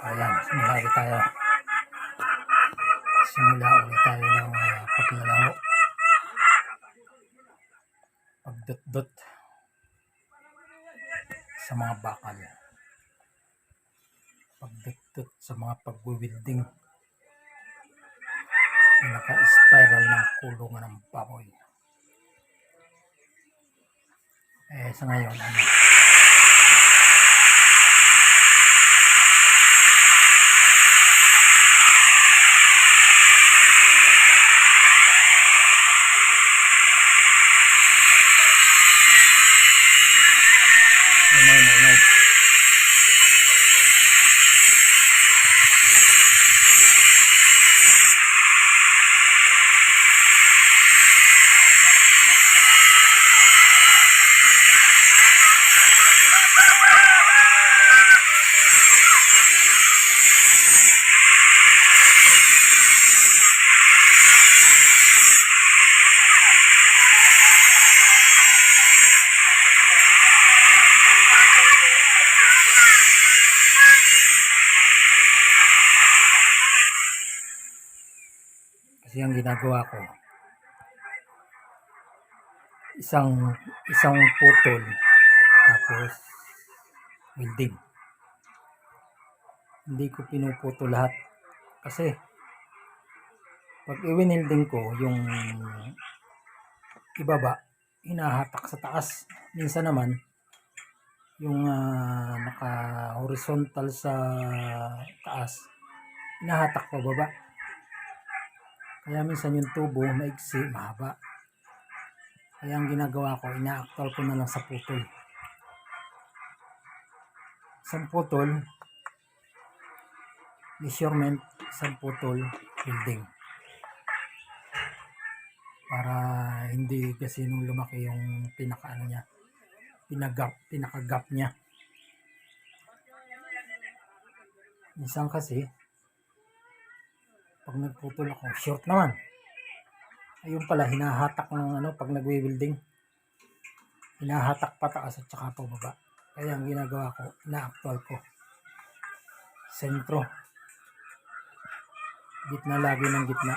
Ayan, simula ulit tayo. Simula ulit tayo ng uh, paglalaro. Pagdot-dot sa mga bakal. Pagdot-dot sa mga pagwiwilding. Naka-spiral ng kulungan ng baboy. Eh, sa ngayon, ano, ano, ano. Kasi ang ginagawa ko, isang isang putol tapos welding. Hindi ko pinuputo lahat kasi pag i-welding ko yung ibaba hinahatak sa taas. Minsan naman yung ah, naka horizontal sa taas hinahatak pa baba. Kaya minsan yung tubo maigsi, mahaba. Kaya ang ginagawa ko, ina-actual ko na lang sa putol. Isang putol, measurement, isang putol, building. Para hindi kasi nung lumaki yung pinaka ano niya, pinagap, pinaka-gap niya. Minsan kasi, pag nagputol ako, short naman. Ayun pala, hinahatak ng ano, pag nagwi-welding. Hinahatak pataas at saka pababa. Kaya ang ginagawa ko, ina-actual ko. Sentro. Gitna lagi ng gitna.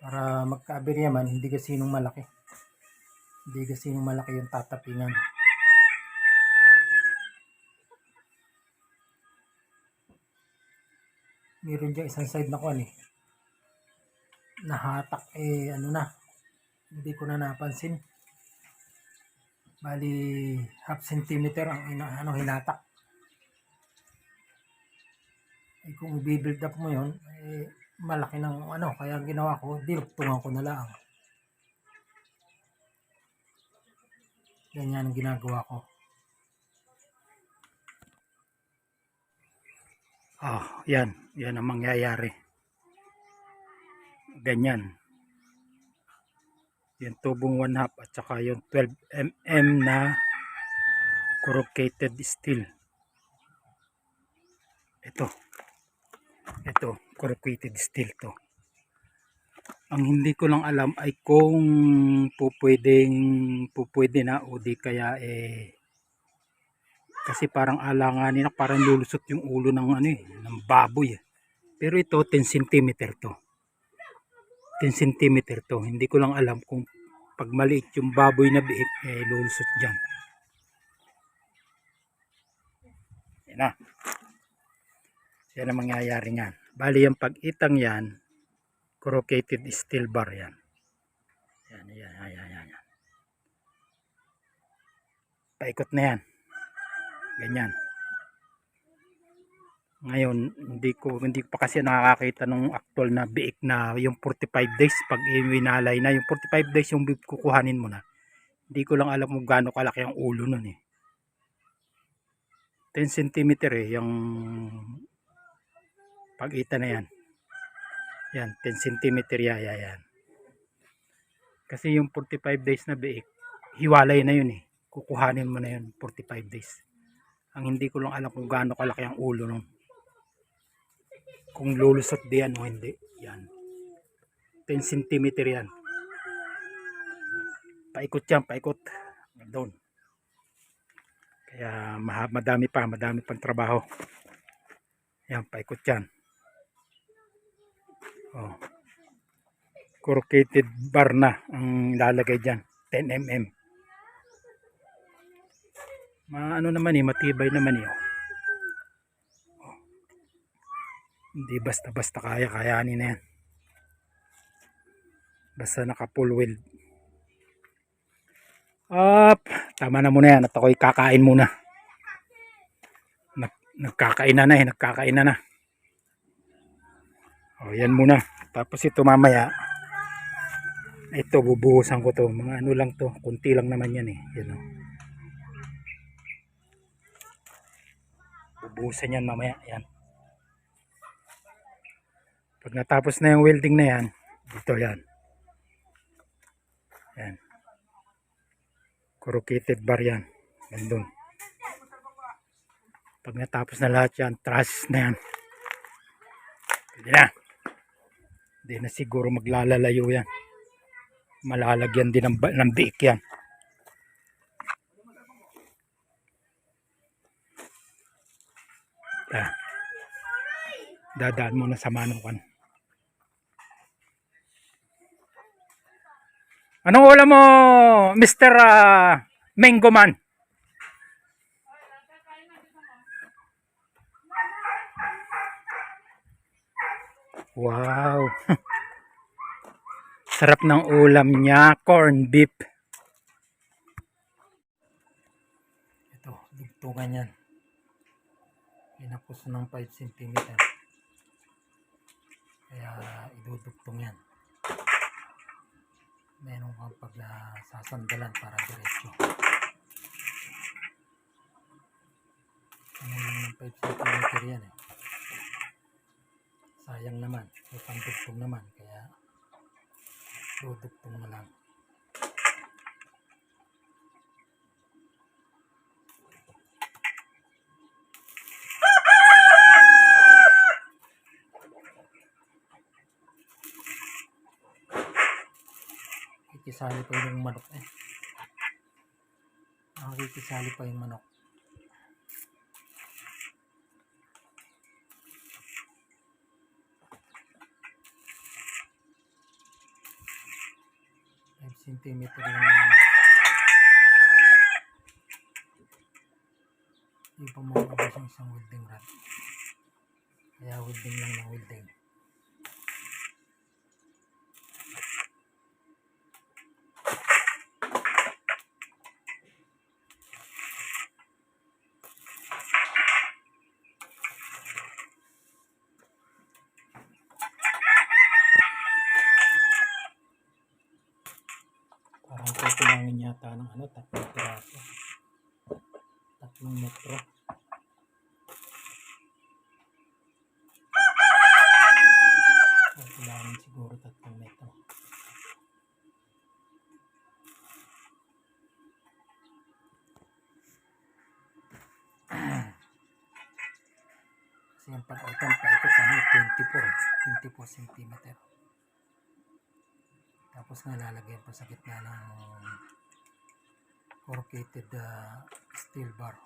Para magka-aberya man, hindi kasi nung malaki. Hindi kasi nung malaki yung tatapingan. meron dyan isang side na kuan eh. Nahatak eh ano na. Hindi ko na napansin. Bali half centimeter ang ano hinatak. Eh kung i-build up mo yon eh malaki ng ano kaya ang ginawa ko dinugtungan ko na lang. Ganyan ang ginagawa ko. Ah, yan. Yan ang mangyayari. Ganyan. Yung tubong 1 half at saka yung 12 mm na corrugated steel. Ito. Ito, corrugated steel to. Ang hindi ko lang alam ay kung pupwedeng pupwede na o di kaya eh kasi parang alanganin na parang lulusot yung ulo ng ano eh, ng baboy. eh. Pero ito 10 cm to. 10 cm to. Hindi ko lang alam kung pag maliit yung baboy na biik eh lulusot diyan. Yan na. Yan ang mangyayari niyan. Bali yung pag-itang yan, corrugated steel bar yan. Yan, yan, yan, yan, yan. yan. Paikot na yan ganyan ngayon hindi ko hindi ko pa kasi nakakakita nung actual na biik na yung 45 days pag iwinalay na yung 45 days yung kukuhanin mo na. Hindi ko lang alam kung gaano kalaki ang ulo nun eh. 10 cm eh yung pagita na yan. Yan 10 cm yaya yan. Kasi yung 45 days na biik hiwalay na yun eh. Kukuhanin mo na yun 45 days. Ang hindi ko lang alam kung gaano kalaki ang ulo nung kung lulusot diyan o hindi. Yan. 10 cm yan. Paikot yan, paikot. Doon. Kaya madami pa, madami pang trabaho. Yan, paikot yan. Oh. Corrugated bar na ang lalagay dyan. 10 mm. Ma ano naman eh, matibay naman eh. Oh. Hindi basta-basta kaya, kayanin na yan. Basta naka full weld. Up, tama na muna yan at ako'y kakain muna. Nag, nagkakain na na eh, nagkakain na na. O, yan muna. Tapos ito mamaya, ito bubuhusan ko to. Mga ano lang to, kunti lang naman yan eh. Yan o. Bubuhusan yan mamaya, yan. Pag natapos na yung welding na yan, dito yan. Yan. Corrugated bar yan. Yan dun. Pag natapos na lahat yan, truss na yan. Pwede na. Hindi na siguro maglalalayo yan. Malalagyan din ng, ng biik yan. Ah. Dadaan muna sa manukan. Anong ulam mo, Mr. ah, Mango Man? Wow. Sarap ng ulam niya, corn beef. Ito, dugtungan yan. Pinapos ng 5 cm. Kaya idudugtong yan. Meron kang pag ah, sasandalan para diretso. Ano lang ng 5 cm yan eh. Sayang naman. May pandugtong naman. Kaya dudugtong na lang. Kikisali pa yung manok eh. Nakikisali pa yung manok. Centimeter lang naman. Hindi pa isang welding rod. Kaya welding lang ng welding. Parang kukulangin yata ng ano, tatlong piraso. Tatlong metro. Kukulangin siguro tatlong metro. Kasi yung pag-autumn paikot ano, 24, 24 centimeter. Tapos nga lalagyan pa sa gitna ng corrugated uh, steel bar.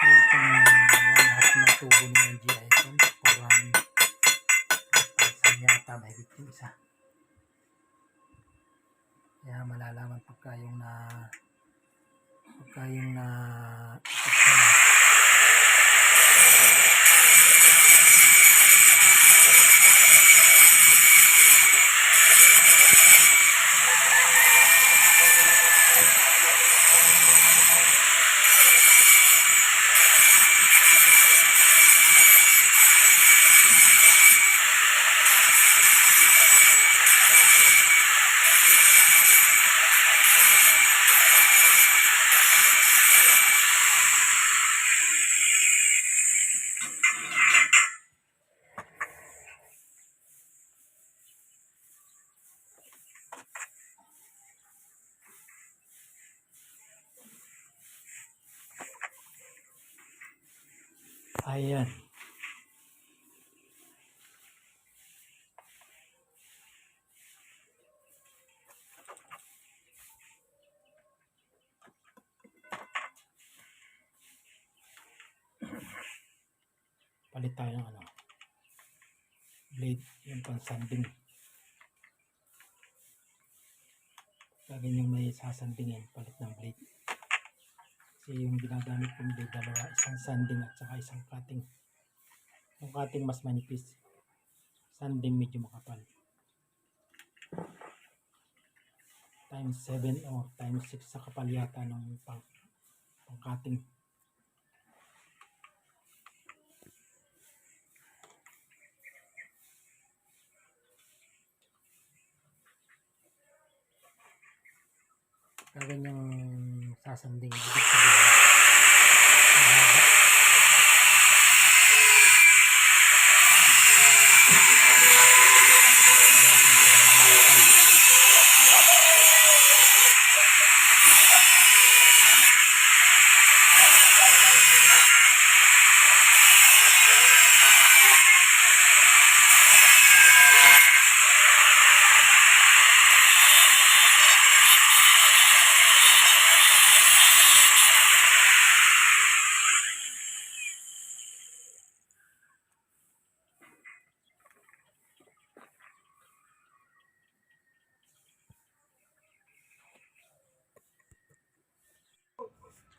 So itong one half na tubo NGI ito, parang yata mahigit yung isa. Kaya malalaman pagka yung na pagka yung na Ayan. Palit tayo ng ano. Blade, yung pansanding. Lagi niyong may sasandingin, palit ng blade kasi yung ginagamit kong blade dalawa isang sanding at saka isang cutting. Yung cutting mas manipis. Sanding medyo makapal. Times 7 or times 6 sa kapal yata ng pang, pang cutting. Gagawin yung sasanding. Ibig sabihin,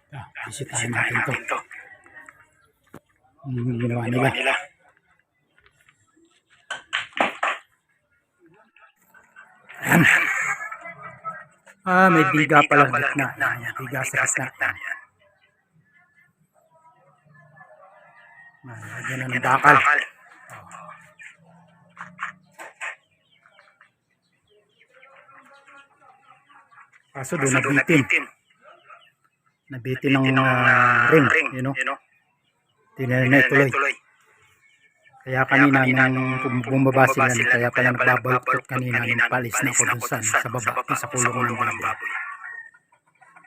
Ah, bisitahin natin to. Yung ginawa nila. Ayan. Ah, may biga pala sa gitna. Ayan, biga sa gitna. Lagyan na ng bakal. Kaso doon nabitin. Nabitin ng ah, ring, you know. Tinanay tuloy. Kaya kanina bum- bumaba sila, kaya pala nagbabalot kanina nung palis na ako dun sa, sa baba, sa kulong ng baboy.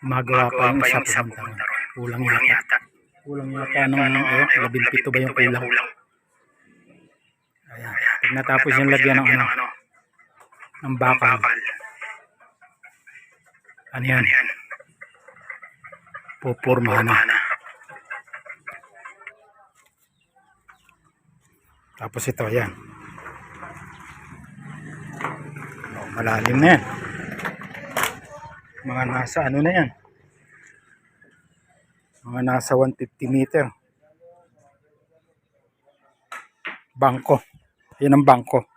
Magawa pa yung isa pumunta ron. Kulang yata. Kulang yata ng eh, labing pito ba yung kulang. Ayan. Pag natapos yung lagyan ng ano, ng bakal. Ano yan? Pupurmahan na. Tapos ito, yan. Oh, malalim na yan. Mga nasa ano na yan. Mga nasa 150 meter. Bangko. Yan ang bangko.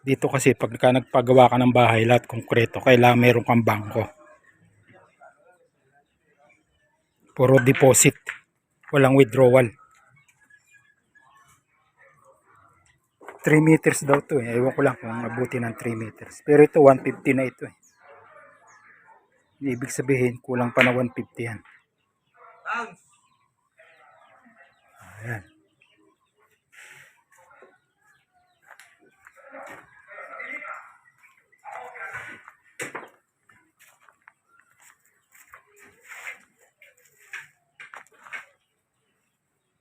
Dito kasi pagka nagpagawa ka ng bahay, lahat konkreto, kailangan meron kang bangko. Puro deposit. Walang withdrawal. 3 meters daw to eh. Ewan ko lang kung mabuti ng 3 meters. Pero ito 150 na ito eh. Ibig sabihin, kulang pa na 150 yan. Ayan.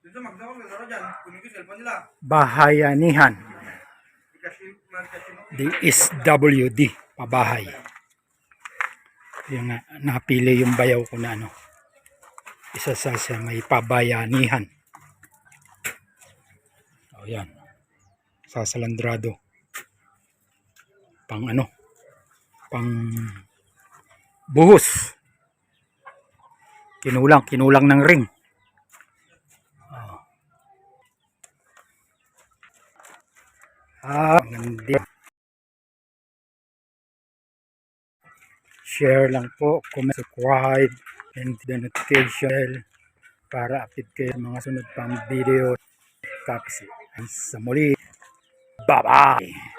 Dito magdawag na dyan. Kunin ko cellphone nila. Bahayanihan. DSWD. Pabahay. Yung nga, napili yung bayaw ko na ano. Isa sa sa may pabayanihan. O yan. Sasalandrado. Pang ano. Pang buhos. Kinulang. Kinulang ng ring. Ah, hindi. Share lang po, comment, subscribe, and the notification para update kayo sa mga sunod pang video. Tapos, sa muli, bye-bye!